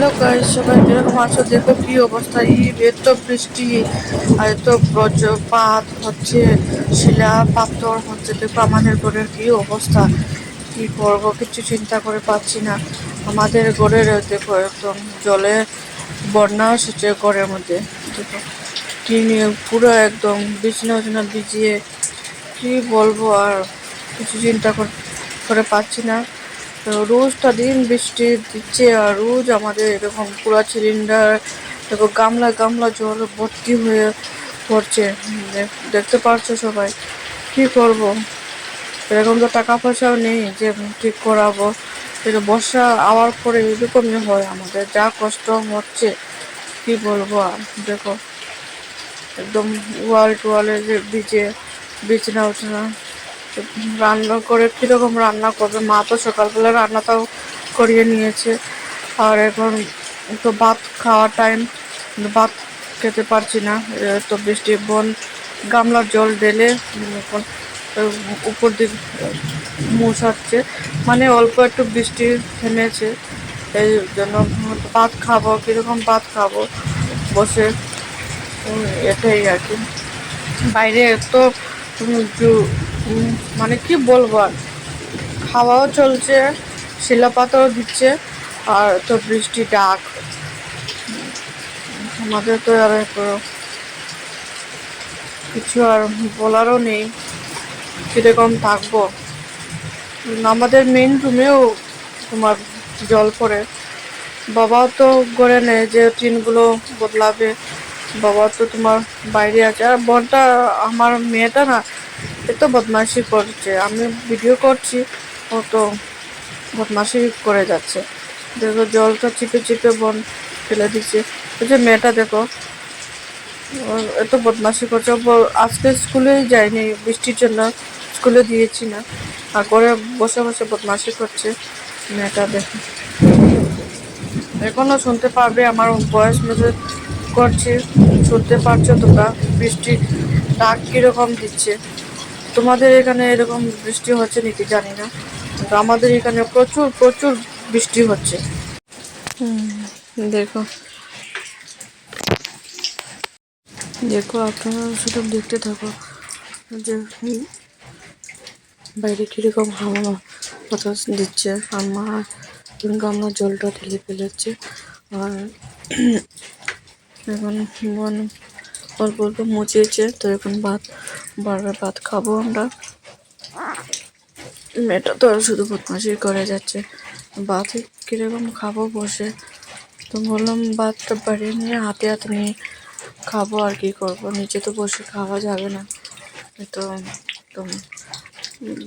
Hello guys সবাই কীরকম আছো, দেখো কি অবস্থা। এই এত বৃষ্টি, আর এত বজ্রপাত হচ্ছে, শিলা পাথর হচ্ছে। দেখো আমাদের ঘরের কি অবস্থা, কি করব, কিছু চিন্তা করে পাচ্ছি না। আমাদের ঘরের, দেখো, একদম জলে বন্যা এসেছে ঘরের মধ্যে। দেখো টিনে পুরো একদম বিছনা উছনা ভিজিয়ে, কি বলব আর কিছু চিন্তা কর- পাচ্ছি না। রোজটা দিন বৃষ্টি দিচ্ছে আর রোজ আমাদের এরকম পুরা সিলিন্ডার দেখো গামলা গামলা জল ভর্তি হয়ে পড়ছে। দেখতে পারছ সবাই? কি করব? এরকম তো টাকা পয়সাও নেই যে ঠিক করাবো? কিন্তু বর্ষা আওয়ার পরে এরকমই হয় আমাদের, যা কষ্ট হচ্ছে, কি বলব আর? দেখো, একদম ওয়াল টোয়ালে যে ভিজে বিছনা উঠনা রান্না করে কীরকম রান্না করবে? মা তো সকালবেলা রান্নাটাও করিয়ে নিয়েছে। আর এখন তো ভাত খাওয়ার টাইম ভাত খেতে পারছি না। তো বৃষ্টি বন গামলার জল ঢেলে উপর দিক মশাচ্ছে মানে অল্প একটু বৃষ্টি থেমেছে এই জন্য ভাত খাব কীরকম ভাত খাব বসে এটাই আর কি। বাইরে উম, মানে কি বলব আর? খাওয়াও চলছে, শিলাপাতাও দিচ্ছে, আর তো বৃষ্টি ডাক। আমাদের তো আর কিছু আর বলারও নেই, কীরকম থাকব? আমাদের মেন রুমেও তোমার জল পড়ে। বাবাও তো করে নেয় যে টিনগুলো বদলাবে বাবা তো তোমার বাইরে আছে। আর বোনটা, আমার মেয়েটা না এত বদমাইশি করছে। আমি ভিডিও করছি, ও তো বদমাইশি করে যাচ্ছে। দেখো জলটা চিপে চিপে বন ফেলে দিচ্ছে। ওই যে মেয়েটা দেখো এত বদমাশি করছে। আজকে স্কুলেই যায়নি, বৃষ্টির জন্য স্কুলে দিয়েছি না। আর করে বসে বসে বদমাশি করছে মেয়েটা দেখো। এখনও শুনতে পারবে আমার ভয়েস মেসেজ করছি। শুনতে পারছ তোমরা? বৃষ্টি ডাক কীরকম দিচ্ছে? তোমাদের এখানে এরকম বৃষ্টি হচ্ছে নাকি জানি না, কিন্তু আমাদের এখানে প্রচুর প্রচুর বৃষ্টি হচ্ছে। দেখো। দেখো, আপনারা শুধু দেখতে থাকো। যে বাইরে কীরকম হাওয়া বাতাস দিচ্ছে আমার কিন্তু আমার জলটা ঢেলে ফেলেছে। আর, এখন অল্প অল্প মুছিয়েছে তো এখন ভাত, বারবার ভাত খাব আমরা। মেয়েটা তো শুধু বদমাশি করে যাচ্ছে। ভাত কীরকম খাব বসে? তো বললাম, ভাতটা বাড়িয়ে নিয়ে, হাতে হাতে নিয়ে খাব, আর কি করব? নিচে তো বসে খাওয়া যাবে না। তো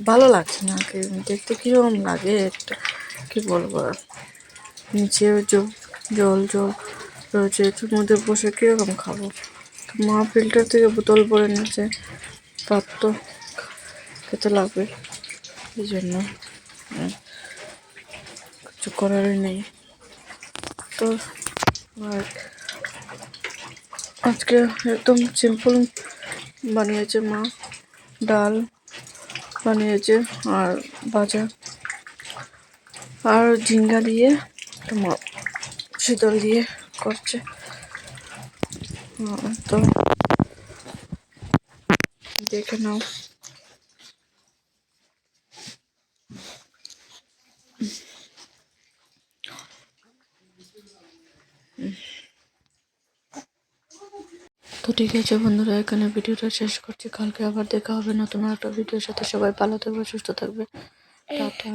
ভালো লাগছে না কি। দেখতে কীরকম লাগে একটা, কি বলব? আর নিচে জল জল রয়েছে এটার মধ্যে বসে কীরকম খাব? মা ফিল্টার থেকে বোতল ভরে নিচ্ছে তার তো খেতে লাগবে। এই জন্য কিছু করারই নেই। তো, আর আজকে একদম সিম্পল বানিয়েছে মা। ডাল বানিয়েছে আর ভাজা। আর ঝিঙ্গা দিয়ে, তোমার শীতল দিয়ে করছে। তো দেখে নাও তো ঠিক আছে বন্ধুরা এখানে ভিডিওটা শেষ করছি। কালকে আবার দেখা হবে নতুন একটা ভিডিওর সাথে। সবাই ভালো থাকবে সুস্থ থাকবে। টাটা।